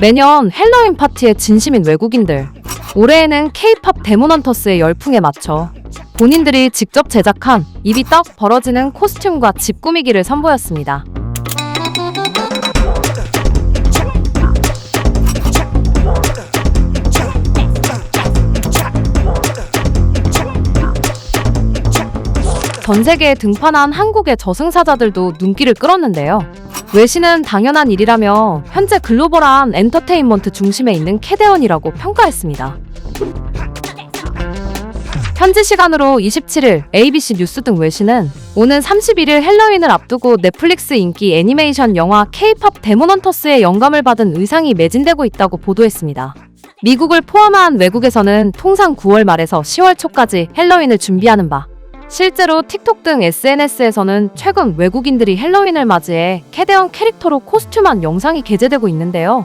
매년 헬로윈 파티에 진심인 외국인들. 올해에는 K-팝 데모넌터스의 열풍에 맞춰 본인들이 직접 제작한 입이 떡 벌어지는 코스튬과 집 꾸미기를 선보였습니다. 전 세계에 등판한 한국의 저승사자들도 눈길을 끌었는데요. 외신은 당연한 일이라며 현재 글로벌한 엔터테인먼트 중심에 있는 캐대언이라고 평가했습니다. 현지 시간으로 27일 ABC 뉴스 등 외신은 오는 31일 헬로윈을 앞두고 넷플릭스 인기 애니메이션 영화 K-팝 데모넌터스의 영감을 받은 의상이 매진되고 있다고 보도했습니다. 미국을 포함한 외국에서는 통상 9월 말에서 10월 초까지 헬로윈을 준비하는 바 실제로 틱톡 등 SNS에서는 최근 외국인들이 헬로윈을 맞이해 캐대언 캐릭터로 코스튬한 영상이 게재되고 있는데요.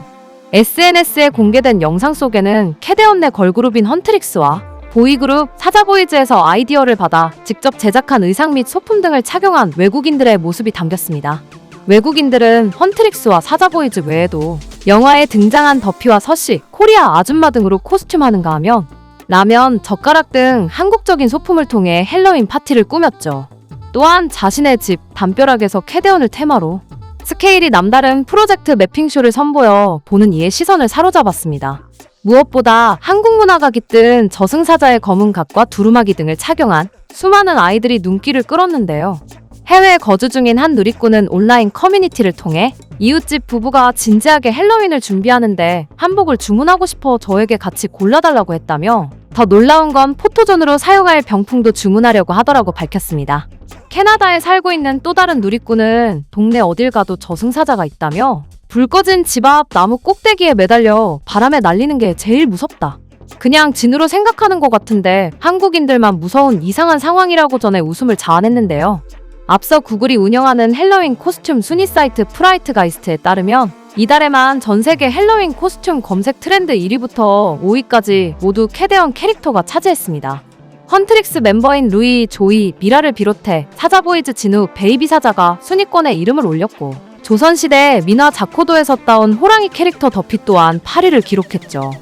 SNS에 공개된 영상 속에는 캐대언 내 걸그룹인 헌트릭스와 보이그룹 사자보이즈에서 아이디어를 받아 직접 제작한 의상 및 소품 등을 착용한 외국인들의 모습이 담겼습니다. 외국인들은 헌트릭스와 사자보이즈 외에도 영화에 등장한 더피와 서시, 코리아 아줌마 등으로 코스튬하는가 하면 라면, 젓가락 등 한국적인 소품을 통해 헬로윈 파티를 꾸몄죠. 또한 자신의 집 담벼락에서 캐대언을 테마로 스케일이 남다른 프로젝트 매핑쇼를 선보여 보는 이의 시선을 사로잡았습니다. 무엇보다 한국 문화가 깃든 저승사자의 검은 각과 두루마기 등을 착용한 수많은 아이들이 눈길을 끌었는데요. 해외에 거주 중인 한 누리꾼은 온라인 커뮤니티를 통해 이웃집 부부가 진지하게 헬로윈을 준비하는데 한복을 주문하고 싶어 저에게 같이 골라달라고 했다며 더 놀라운 건 포토존으로 사용할 병풍도 주문하려고 하더라고 밝혔습니다. 캐나다에 살고 있는 또 다른 누리꾼은 동네 어딜 가도 저승사자가 있다며 불 꺼진 집 앞 나무 꼭대기에 매달려 바람에 날리는 게 제일 무섭다. 그냥 진으로 생각하는 것 같은데 한국인들만 무서운 이상한 상황이라고 전해 웃음을 자아냈는데요. 앞서 구글이 운영하는 헬로윈 코스튬 순위 사이트 프라이트 가이스트에 따르면 이달에만 전 세계 헬로윈 코스튬 검색 트렌드 1위부터 5위까지 모두 캐대언 캐릭터가 차지했습니다. 헌트릭스 멤버인 루이, 조이, 미라를 비롯해 사자보이즈 진우, 베이비 사자가 순위권에 이름을 올렸고 조선시대 민화 자코도에서 따온 호랑이 캐릭터 더피 또한 8위를 기록했죠.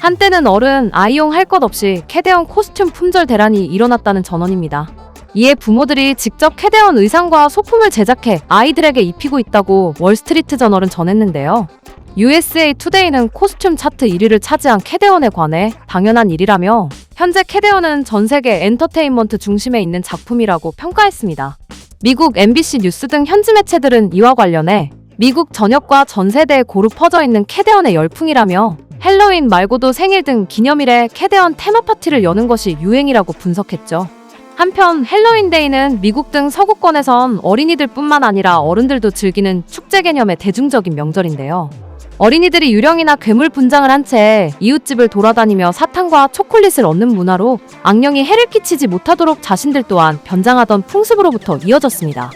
한때는 어른, 아이용 할 것 없이 캐대언 코스튬 품절 대란이 일어났다는 전언입니다. 이에 부모들이 직접 캐대언 의상과 소품을 제작해 아이들에게 입히고 있다고 월스트리트 저널은 전했는데요. USA 투데이는 코스튬 차트 1위를 차지한 캐대언에 관해 당연한 일이라며 현재 캐대언은 전 세계 엔터테인먼트 중심에 있는 작품이라고 평가했습니다. 미국 MBC 뉴스 등 현지 매체들은 이와 관련해 미국 전역과 전 세대에 고루 퍼져 있는 캐대언의 열풍이라며 헬로윈 말고도 생일 등 기념일에 캐대언 테마 파티를 여는 것이 유행이라고 분석했죠. 한편 헬로윈데이는 미국 등 서구권에선 어린이들뿐만 아니라 어른들도 즐기는 축제 개념의 대중적인 명절인데요. 어린이들이 유령이나 괴물 분장을 한 채 이웃집을 돌아다니며 사탕과 초콜릿을 얻는 문화로 악령이 해를 끼치지 못하도록 자신들 또한 변장하던 풍습으로부터 이어졌습니다.